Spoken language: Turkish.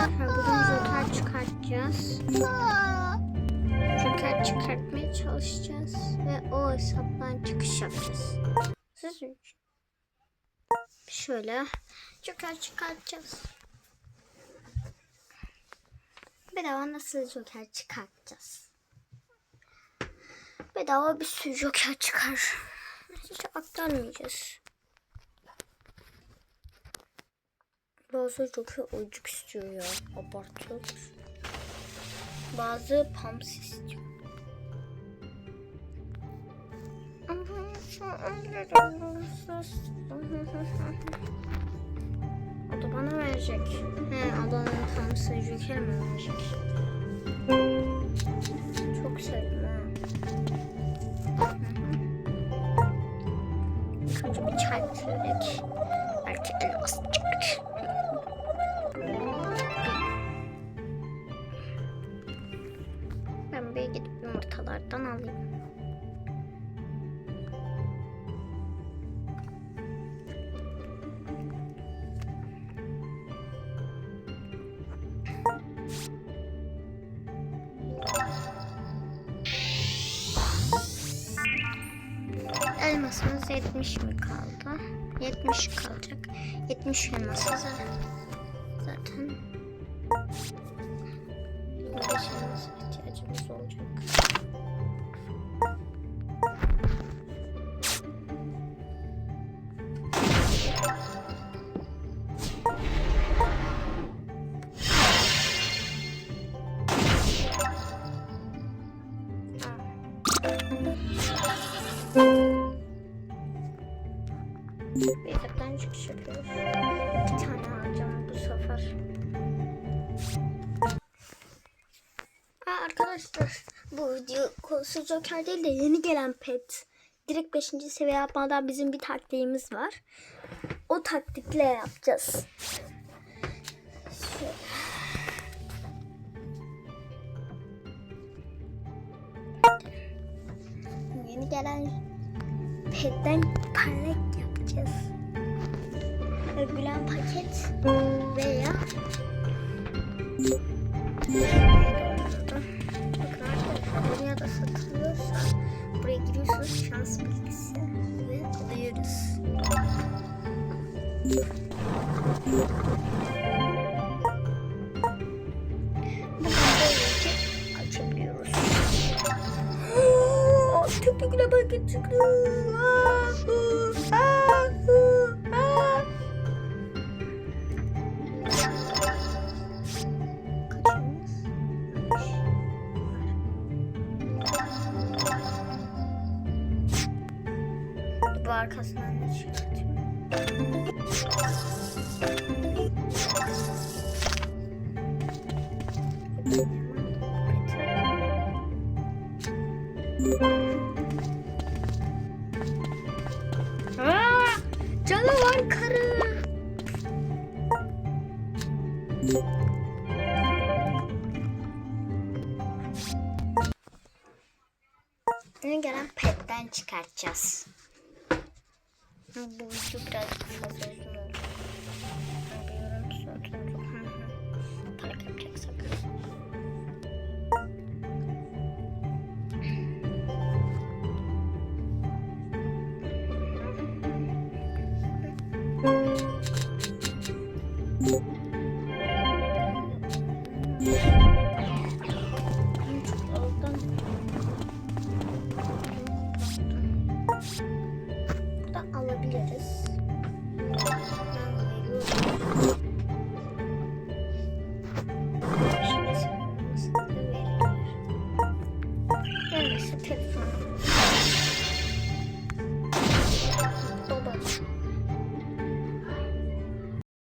Bugün joker çıkartacağız. Joker çıkartmaya çalışacağız. Ve o hesaptan çıkış yapacağız. Siz. Şöyle joker çıkartacağız. Bedava nasıl joker çıkartacağız? Bedava bir sürü joker çıkar. Hiç aktarmayacağız. Bazı joker oyuncuk istiyor ya. Abartıyorlar. Bazı pumps istiyor. O da bana verecek. He, adanın pumps'ı joker mi verecek? Çok sevdim yumurtalardan alayım. Elmasımız 70 mi kaldı? 70 kalacak. 70 elması zaten. Zaten. Böyle elmas ihtiyacımız olacak. Bir hesaptan çıkış yapıyoruz. Bir tane alacağım bu sefer. Aa, arkadaşlar bu video konusu Joker değil de yeni gelen pet. Direkt 5. seviye yapmadan bizim bir taktiğimiz var. O taktikle yapacağız. Gelen petten parlak yapacağız. Ögülen paket veya buraya da satılıyorsa buraya giriyorsunuz şans bilgisi ve alıyoruz. Çok da güzel paket çıktı. Aa. Kaçıyoruz? Bu arkasından çıkartıyor? Aa, canavar karı. Yeni gelen petten çıkartacağız. Bu biraz fazla uzun oldu. Buradan alabiliriz. Şimdi da. Neyse telefonu.